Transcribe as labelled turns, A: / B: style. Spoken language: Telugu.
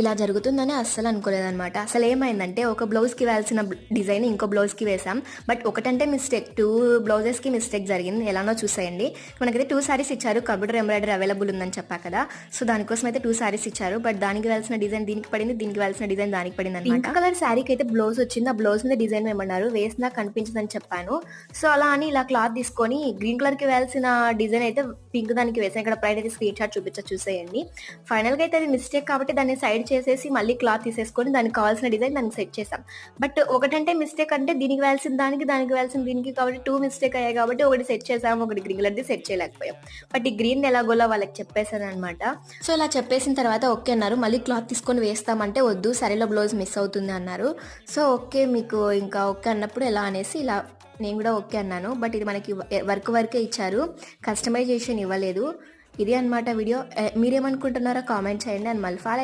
A: ఇలా జరుగుతుందని అస్సలు అనుకోలేదన్నమాట. అసలు ఏమైందంటే ఒక బ్లౌజ్కి వేయాల్సిన డిజైన్ ఇంకో బ్లౌజ్కి వేసాం బట్ ఒకటంటే మిస్టేక్ టూ బ్లౌజెస్కి మిస్టేక్ జరిగింది. ఎలానో చూసేయండి. మనకైతే టూ సారీస్ ఇచ్చారు. కంప్యూటర్ ఎంబ్రాయిడరీ అవైలబుల్ ఉందని చెప్పా కదా. సో దానికోసం అయితే టూ శారీస్ ఇచ్చారు. బట్ దానికి వేయాల్సిన డిజైన్ దీనికి పడింది దీనికి వేయాల్సిన డిజైన్ దానికి పడింది అనమాట కలర్ శారీకి అయితే బ్లౌజ్ వచ్చింది. ఆ బ్లౌజ్ మీద డిజైన్ వేయమన్నారు వేసినా కనిపించదని చెప్పాను. సో అలా అని ఇలా క్లాత్ తీసుకొని గ్రీన్ కలర్కి వేయాల్సిన డిజైన్ అయితే పింక్ దానికి వేసాను. ఇక్కడ ప్రైడ్ అయితే స్క్రీన్ షాట్ చూపించా చూసేయండి. ఫైనల్గా అయితే అది మిస్టేక్ కాబట్టి దాన్ని సైడ్ చేసేసి మళ్ళీ క్లాత్ తీసేసుకొని దానికి కావాల్సిన డిజైన్ దానికి సెట్ చేసాం బట్ ఒకటంటే మిస్టేక్ అంటే దీనికి వేయాల్సిన దానికి దానికి వేయాల్సిన దీనికి కాబట్టి టూ మిస్టేక్ అయ్యాయి కాబట్టి ఒకటి సెట్ చేసాం ఒకటి గ్రీన్ కలర్ది సెట్ చేయలేకపోయాం. బట్ ఈ గ్రీన్ ఎలాగోలా వాళ్ళకి చెప్పేశాను అనమాట సో ఇలా చెప్పేసిన తర్వాత ఓకే అన్నారు. మళ్ళీ క్లాత్ తీసుకొని వేస్తామంటే వద్దు సరేలో బ్లౌజ్ మిస్ అవుతుంది అన్నారు. సో ఓకే మీకు ఇంకా ఓకే అన్నప్పుడు ఎలా అనేసి ఇలా నేను కూడా ఓకే అన్నాను. బట్ ఇది మనకి వర్క్ వర్కే ఇచ్చారు. కస్టమైజేషన్ ఇవ్వలేదు. ఇది అన్నమాట వీడియో. మీరేమనుకుంటున్నారో కామెంట్ చేయండి. అండ్ మళ్ళీ ఫాలో